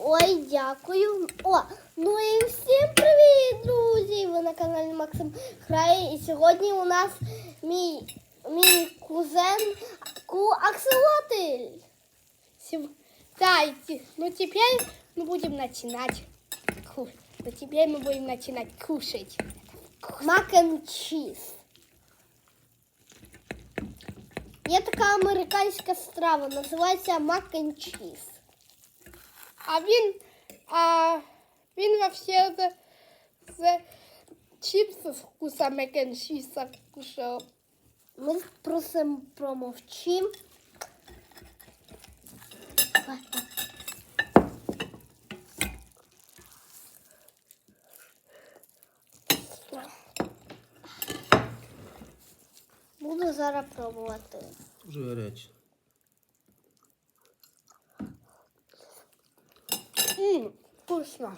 Ой, дякую. О, ну і всім привіт, друзі! Ви на каналі Максим Грає. І сьогодні у нас мій, мій кузен Ку Акселотель. Сем- Да, и те- ну теперь мы будем начинать. ку- Ну теперь мы будем начинать кушать. Мак and чіз. Є така американська страва, називається мак and чіз. А він, а він вообще за, за чипсы mac and cheese кушал. Ми просимо промовчим. Буду зараз пробувати. Дуже гаряче. Ммм, вкусно.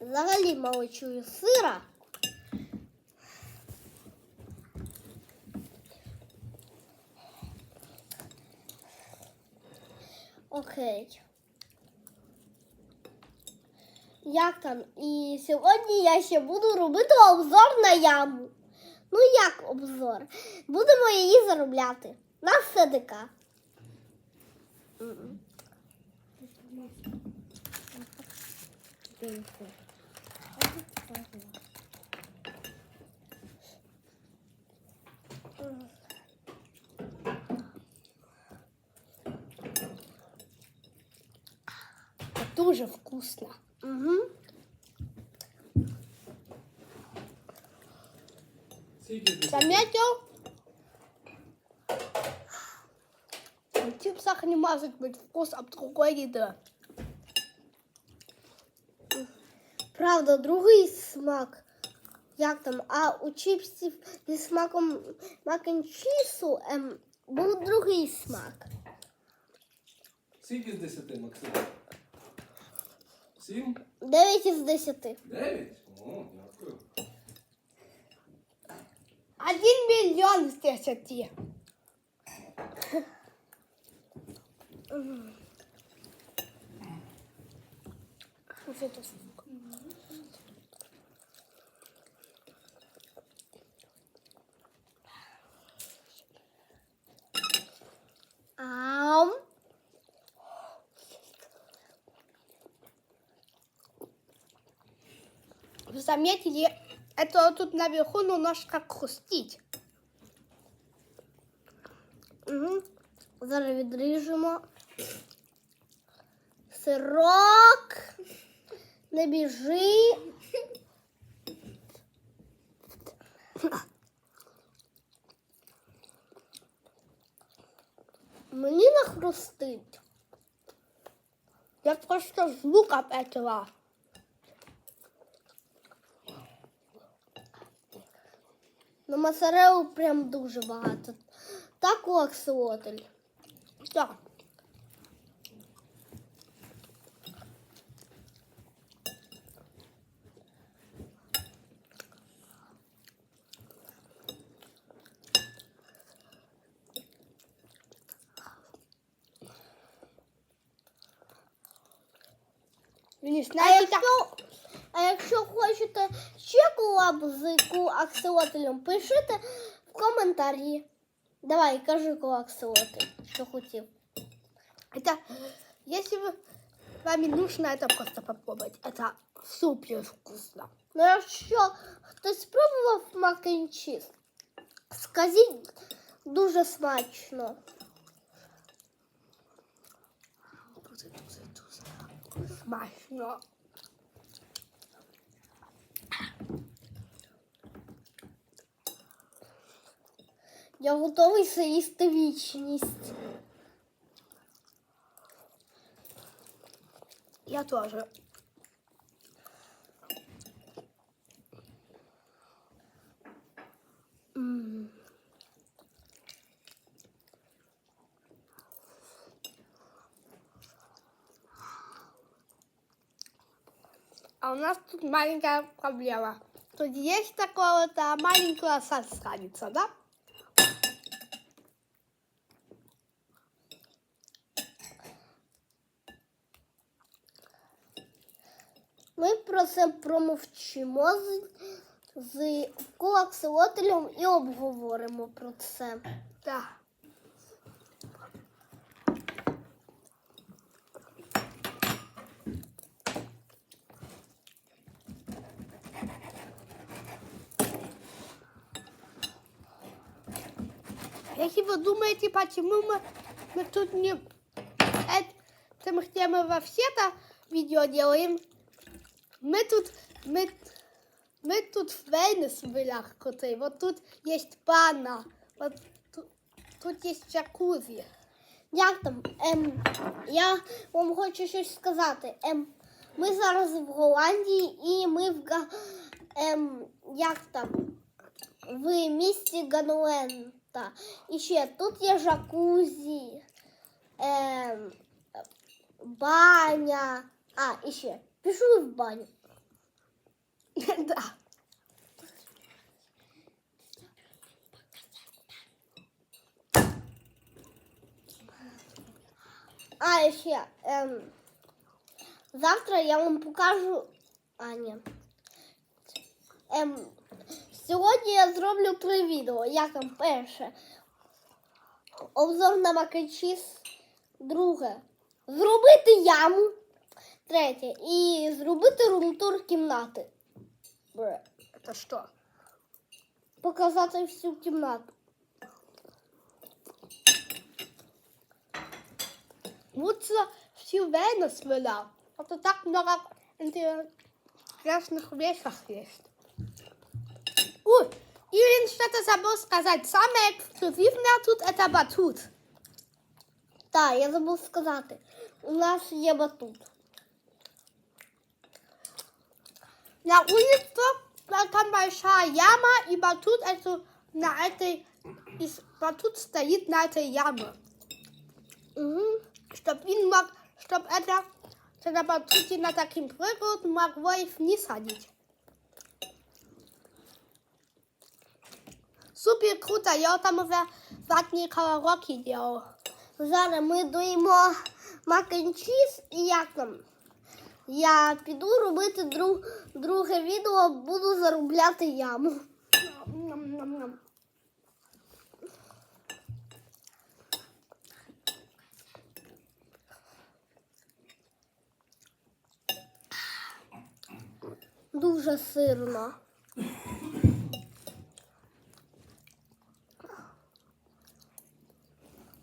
Взагалі мало чую сира. Окей. Як там? І сьогодні я ще буду робити обзор на яму. Ну як обзор? Будемо її заробляти. На СДК. М-м. Это дуже вкусно. Угу. Заметил? В чипсах не может быть вкус от другой еды. Правда, другий смак. Як там? А у чіпсів зі смаком макенчісу ем, був другий смак. Скільки з 10, Максим? Сім? 9 із 10. Дев'ять? О, дякую. Один миллион из десяти. Вот это заметили, это тут наверху немножко хрустит. Угу. Зараз відріжемо. Сирок. Не біжи. Мені не хрустить. Я просто звук от На моцарелу прям дуже багато. Так. Да. Вы не А знаете, так? якщо, а якщо хочете ще колаб з ку аксолотлем, пишите в коментарі. Давай, кажи ку аксолотль, що хотів. Это, если вы, вам не нужно это просто попробовать, это супер вкусно. Ну, якщо хтось спробував мак and чіз, скажіть дуже смачно. Смачно. Я готовий заїсти вічність. Я тоже. М. А у нас тут маленькая проблема. Тут есть такого-то маленького сосранца, да? Ми про це промовчимо з, з коаксилотелем і обговоримо про це. Так. Если вы думаете, почему мы, мы тут не этим, где мы во все это видео делаем, мы тут, мы, мы тут в Венесуэлах крутые. Вот тут есть баня, вот тут, тут есть джакузи. Як там? Ем, я вам хочу щось сказати. Ем, ми зараз в Голландії і ми в Га- ем, як там? В місті Гануента. І ще тут є жакузі, ем, баня. А, і ще. Пішли в баню. да. А, ще. Ем, завтра я вам покажу. А, ні. Ем, сьогодні я зроблю три відео. Як там перше? Обзор на макачіс. Друге. Зробити яму. Третє. І зробити румтур кімнати. Это что? Показати всю кімнату. Лучше всю Венесуэла. Это так много интересных вещах есть. Ой, Ирин что-то забыл сказать. Самое эксклюзивное тут это батут. Так, я забув сказати. У нас є батут. На улице да, там большая яма, и батут also на этой, и с- батут стоит на этой яме. Угу. Чтоб он мог, чтоб это, что на батуте на таким прыгают, могло и вниз ходить. Супер круто, я там уже задние колороки делал. Зараз ми доїмо мак-н-чіз і як там? Я піду робити друг, друге відео, буду заробляти яму. Дуже сирно.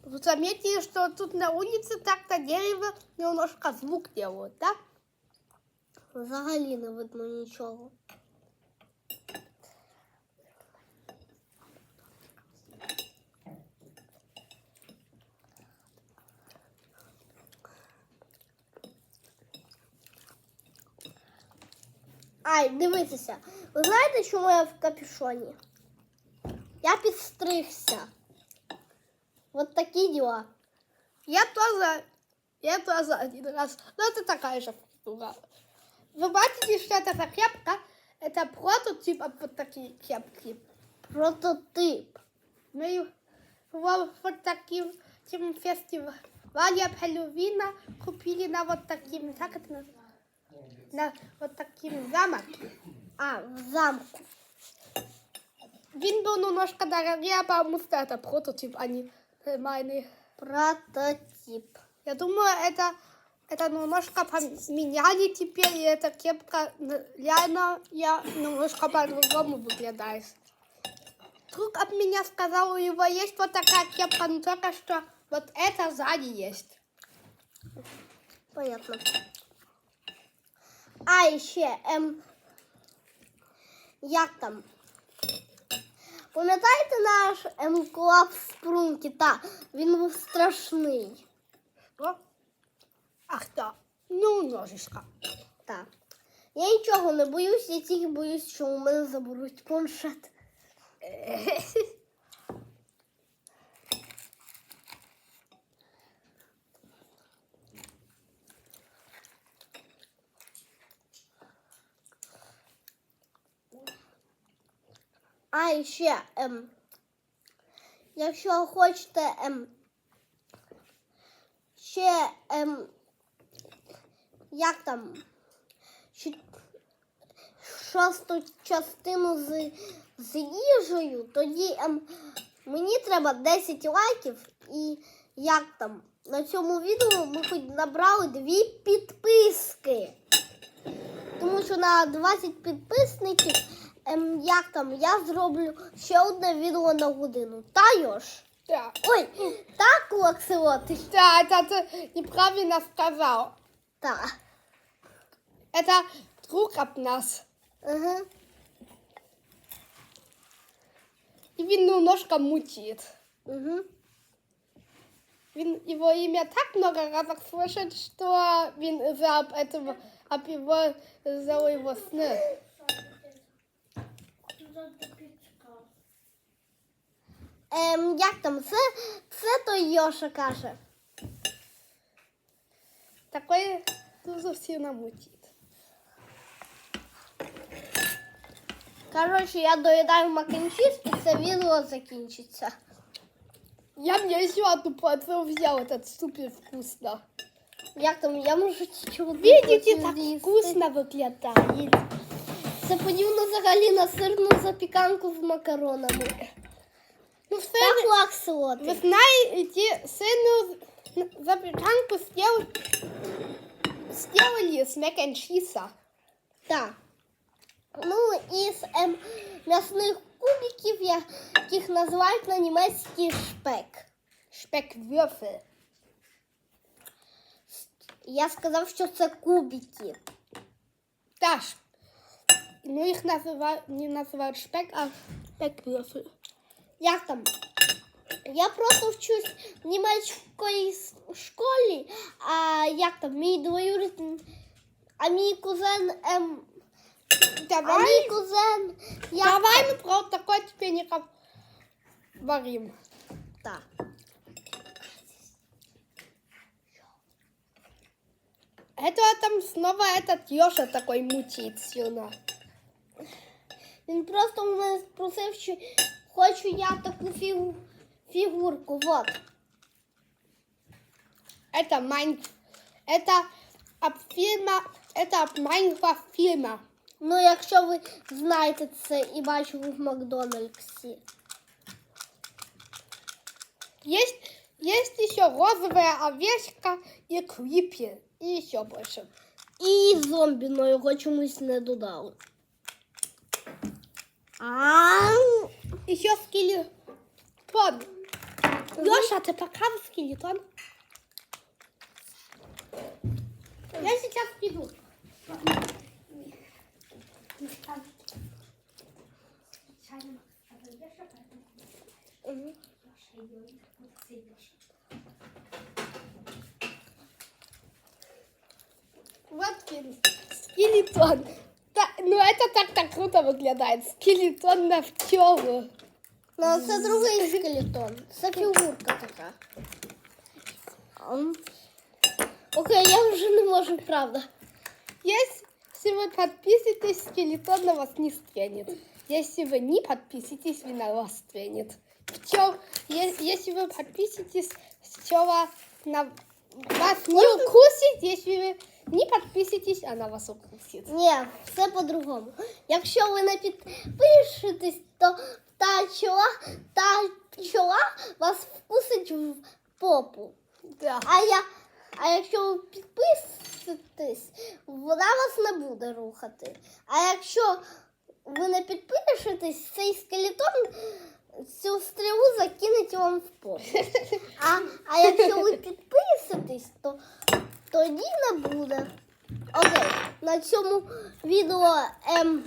Вы заметили, что тут на улице так-то дерево немножко звук делают, да? Взагалі не видно нічого. Ай, дивіться. Ви знаєте, чому я в капюшоні? Я підстригся. От такі діла. Я тоже, я тоже один раз. Но это такая же фигура. Вы бачите, что это за кепка? Это прототип от вот такие кепки. Прототип. Мы его вот таким тем фестивале Хэллоуина купили на вот таким, как это называется? На вот таким замке. А, в замку. Він был немножко дорогие, потому что это прототип, а не нормальный. Прототип. Я думаю, это, это немножко поменяли теперь, и эта кепка н- реально я немножко по-другому выглядает. Друг от меня сказал, у него есть вот такая кепка, но только что вот это сзади есть. Понятно. А, і ще, ем, як там? Пам'ятаєте наш ем, колапс спрунки? Та, він був страшний. Немножечко. Так. Я нічого не боюсь, я тільки боюсь, що у мене заберуть планшет. А, ще, ем, якщо хочете, ем, ще, ем, як там, шосту частину з, з їжею, тоді ем, мені треба 10 лайків і як там на цьому відео ми хоч набрали дві підписки. Тому що на 20 підписників, ем, як там, я зроблю ще одне відео на годину. Та Йош? Да. Ой, так, Лаксилотиш? Да, это ты неправильно сказал. Так. Это друг от нас. Ага. И він немножко мутит. Угу. Він, его имя так много раз слышит, что він из-за об этого, об его, за его сны. Ем, як там? Це, це той Йоша каже. Такой дуже сильно мутит. Коротше, я доїдаю макінчіз і це відео закінчиться. Я мне еще одну порцию взял, этот супер вкусно. Як там, я можу чуть Видите, так вкусно выглядит. Це подібно взагалі на сирну запіканку з макаронами. Ну, все, Так, вы лаксилоти. знаете, сыну запеканку сделали, сделали с мек and cheese. Так. Ну, із ем, м'ясних кубиків, яких називають на німецький шпек. Speckwürfel. Я сказав, що це кубики. Да, ш- ну их называют, не называют шпек, а Speckwürfel. Як там? Я просто вчусь в німецької с- школі, а як там, мій двоюрідний, а мій кузен, ем, а Давай, мій кузен, як давай мы про такой теперь не говорим. Так. Это там снова этот Ёша такой мутит сильно. Він просто у мене спросив, що хочу я таку фігу, фігурку. Вот. Это mein, это ab Filma, это ab Minecraft Filma. Ну, якщо ви знаєте це і бачили в Макдональдсі. Есть, есть еще розовая овечка и Крипи. И еще больше. І зомбі, но його чомусь не додали. Ау! Еще скелетон. Леша, ты показывай скелетон? Я сейчас приду. Вот скеле- скелетон. Да, ну это так так круто выглядит. Скелетон на пчелу. Ну, це другий скелетон. Це фігурка така. Ам. Окей, я вже не можу, правда. Если вы подписываетесь, скелетон на вас не стрянет. Если вы не подписываетесь, він на вас стрянет. Пчел, е- если вы подписываетесь, пчела на вас не укусит. Если вы не подписываетесь, она вас укусит. Ні, все по-другому. Якщо ви не підпишетесь, то та пчола, та пчола вас вкусить в попу. А, я, а якщо ви підписуєтесь, вона вас не буде рухати. А якщо ви не підпишетесь, цей скелетон цю стрілу закинуть вам в попу. А, а якщо ви підписуєтесь, то тоді не буде. Окей, на цьому відео ем,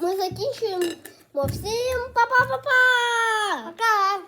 ми закінчуємо. Всім па-па-па-па! Пока!